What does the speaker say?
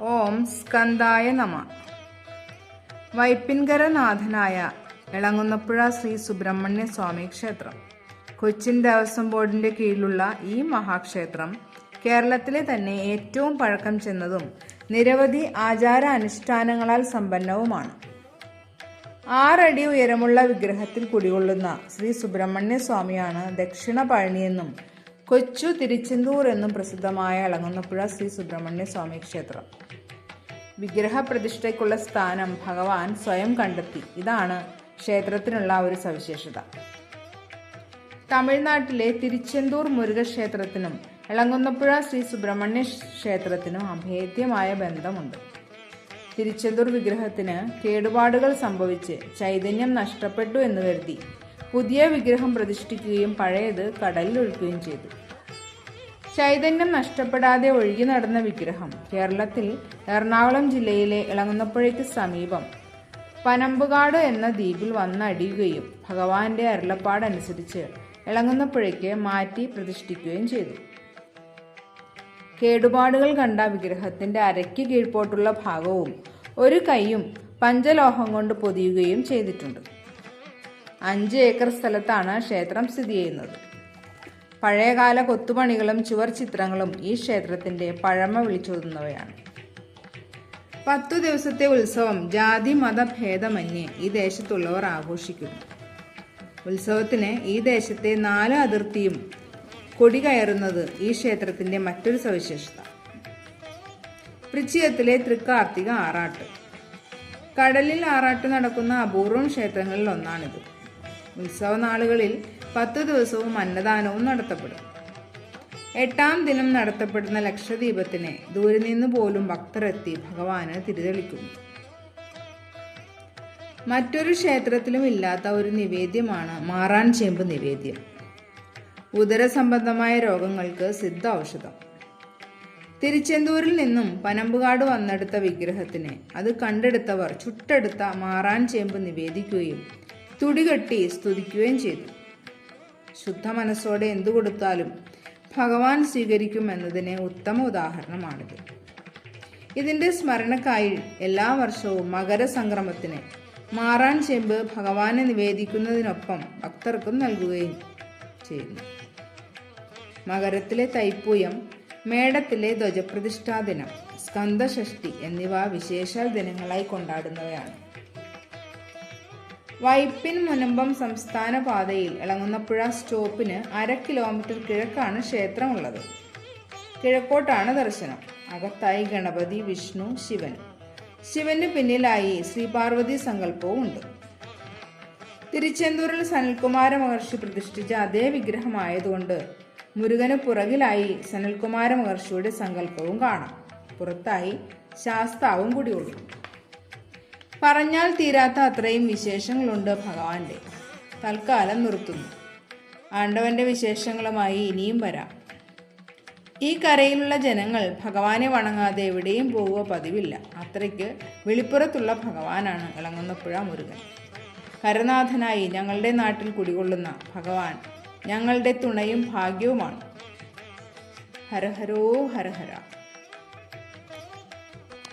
ഓം സ്കന്ദായ നമ. വൈപ്പിൻകര നാഥനായ ഇളങ്ങുന്നപ്പുഴ ശ്രീ സുബ്രഹ്മണ്യ സ്വാമി ക്ഷേത്രം. കൊച്ചിൻ ദേവസ്വം ബോർഡിന്റെ കീഴിലുള്ള ഈ മഹാക്ഷേത്രം കേരളത്തിലെ തന്നെ ഏറ്റവും പഴക്കം ചെന്നതും നിരവധി ആചാര അനുഷ്ഠാനങ്ങളാൽ സമ്പന്നവുമാണ്. ആറടി ഉയരമുള്ള വിഗ്രഹത്തിൽ കുടികൊള്ളുന്ന ശ്രീ സുബ്രഹ്മണ്യ സ്വാമിയാണ് ദക്ഷിണ പഴനിയെന്നും കൊച്ചു തിരുച്ചെന്തൂർ എന്നും പ്രസിദ്ധമായ ഇളങ്ങുന്നപ്പുഴ ശ്രീ സുബ്രഹ്മണ്യ സ്വാമി ക്ഷേത്രം. വിഗ്രഹ പ്രതിഷ്ഠയ്ക്കുള്ള സ്ഥാനം ഭഗവാൻ സ്വയം കണ്ടെത്തി. ഇതാണ് ക്ഷേത്രത്തിനുള്ള ഒരു സവിശേഷത. തമിഴ്നാട്ടിലെ തിരുച്ചെന്തൂർ മുരുകക്ഷേത്രത്തിനും ഇളങ്ങുന്നപ്പുഴ ശ്രീ സുബ്രഹ്മണ്യ ക്ഷേത്രത്തിനും അഭേദ്യമായ ബന്ധമുണ്ട്. തിരുച്ചെന്തൂർ വിഗ്രഹത്തിന് കേടുപാടുകൾ സംഭവിച്ച് ചൈതന്യം നഷ്ടപ്പെട്ടു എന്ന് കരുതി പുതിയ വിഗ്രഹം പ്രതിഷ്ഠിക്കുകയും പഴയത് കടലിൽ ഒഴുക്കുകയും ചെയ്തു. ചൈതന്യം നഷ്ടപ്പെടാതെ ഒഴുകി നടന്ന വിഗ്രഹം കേരളത്തിൽ എറണാകുളം ജില്ലയിലെ ഇളങ്ങുന്നപ്പുഴയ്ക്ക് സമീപം. പനമ്പുകാട് എന്ന ദ്വീപിൽ വന്നടിയുകയും ഭഗവാന്റെ അരുളപ്പാടനുസരിച്ച് ഇളങ്ങുന്നപ്പുഴയ്ക്ക് മാറ്റി പ്രതിഷ്ഠിക്കുകയും ചെയ്തു. കേടുപാടുകൾ കണ്ട വിഗ്രഹത്തിന്റെ അരയ്ക്ക് കീഴ്പോട്ടുള്ള ഭാഗവും ഒരു കൈയും പഞ്ചലോഹം കൊണ്ട് പൊതിയുകയും ചെയ്തിട്ടുണ്ട്. അഞ്ച് ഏക്കർ സ്ഥലത്താണ് ക്ഷേത്രം സ്ഥിതി ചെയ്യുന്നത്. പഴയകാല കൊത്തുപണികളും ചുവർ ചിത്രങ്ങളും ഈ ക്ഷേത്രത്തിന്റെ പഴമ വിളിച്ചോതുന്നവയാണ്. പത്തു ദിവസത്തെ ഉത്സവം ജാതി മതഭേദമന്യേ ഈ ദേശത്തുള്ളവർ ആഘോഷിക്കുന്നു. ഉത്സവത്തിന് ഈ ദേശത്തെ നാല് അതിർത്തിയും കൊടി കയറുന്നത് ഈ ക്ഷേത്രത്തിന്റെ മറ്റൊരു സവിശേഷത. വൃശ്ചികത്തിലെ തൃക്കാർത്തിക ആറാട്ട്. കടലിൽ ആറാട്ട് നടക്കുന്ന അപൂർവം ക്ഷേത്രങ്ങളിൽ ഒന്നാണിത്. ഉത്സവ നാളുകളിൽ പത്തു ദിവസവും അന്നദാനവും നടത്തപ്പെടും. എട്ടാം ദിനം നടത്തപ്പെടുന്ന ലക്ഷദ്വീപത്തിനെ ദൂരെ നിന്ന് പോലും ഭക്തരെത്തി ഭഗവാന് തിരിതെളിക്കുന്നു. മറ്റൊരു ക്ഷേത്രത്തിലും ഇല്ലാത്ത ഒരു നിവേദ്യമാണ് മാറാൻ ചേമ്പ് നിവേദ്യം. ഉദരസംബന്ധമായ രോഗങ്ങൾക്ക് സിദ്ധ ഔഷധം. തിരുച്ചെന്തൂരിൽ നിന്നും പനമ്പുകാട് വന്നെടുത്ത വിഗ്രഹത്തിന് അത് കണ്ടെടുത്തവർ ചുട്ടെടുത്ത മാറാൻ ചേമ്പ് നിവേദിക്കുകയും തുടികെട്ടി സ്തുതിക്കുകയും ചെയ്തു. ശുദ്ധ മനസ്സോടെ എന്തു കൊടുത്താലും ഭഗവാൻ സ്വീകരിക്കും എന്നതിന് ഉത്തമ ഉദാഹരണമാണിത്. ഇതിന്റെ സ്മരണക്കായി എല്ലാ വർഷവും മകരസംക്രമത്തിന് മാറാൻ ചെമ്പ് ഭഗവാനെ നിവേദിക്കുന്നതിനൊപ്പം ഭക്തർക്കും നൽകുകയും ചെയ്യുന്നു. മകരത്തിലെ തൈപ്പൂയം മേടത്തിലെ ധ്വജപ്രതിഷ്ഠാ ദിനം സ്കന്ദഷഷ്ടി എന്നിവ വിശേഷാൽ ദിനങ്ങളായി കൊണ്ടാടുന്നവയാണ്. വൈപ്പിൻ മുനമ്പം സംസ്ഥാന പാതയിൽ ഇളങ്ങുന്നപ്പുഴ സ്റ്റോപ്പിന് അര കിലോമീറ്റർ കിഴക്കാണ് ക്ഷേത്രമുള്ളത്. കിഴക്കോട്ടാണ് ദർശനം. അകത്തായി ഗണപതി വിഷ്ണു ശിവൻ. ശിവന് പിന്നിലായി ശ്രീപാർവതി സങ്കല്പവും ഉണ്ട്. തിരുച്ചെന്തൂരിൽ സനൽകുമാര മഹർഷി പ്രതിഷ്ഠിച്ച അതേ വിഗ്രഹമായതുകൊണ്ട് മുരുകന് പുറകിലായി സനൽകുമാര മഹർഷിയുടെ സങ്കല്പവും കാണാം. പുറത്തായി ശാസ്താവും കുടികൊള്ളും പറഞ്ഞാൽ തീരാത്ത അത്രയും വിശേഷങ്ങളുണ്ട് ഭഗവാന്റെ. തൽക്കാലം നിർത്തുന്നു. ആണ്ടവന്റെ വിശേഷങ്ങളുമായി ഇനിയും വരാം. ഈ കരയിലുള്ള ജനങ്ങൾ ഭഗവാനെ വണങ്ങാതെ എവിടെയും പോവുക പതിവില്ല. അത്രയ്ക്ക് വെളിപ്പുറത്തുള്ള ഭഗവാനാണ് ഇളങ്ങുന്നപ്പുഴ മുരുകൻ. കരനാഥനായി ഞങ്ങളുടെ നാട്ടിൽ കുടികൊള്ളുന്ന ഭഗവാൻ ഞങ്ങളുടെ തുണയും ഭാഗ്യവുമാണ്. ഹരഹരോ ഹരഹര.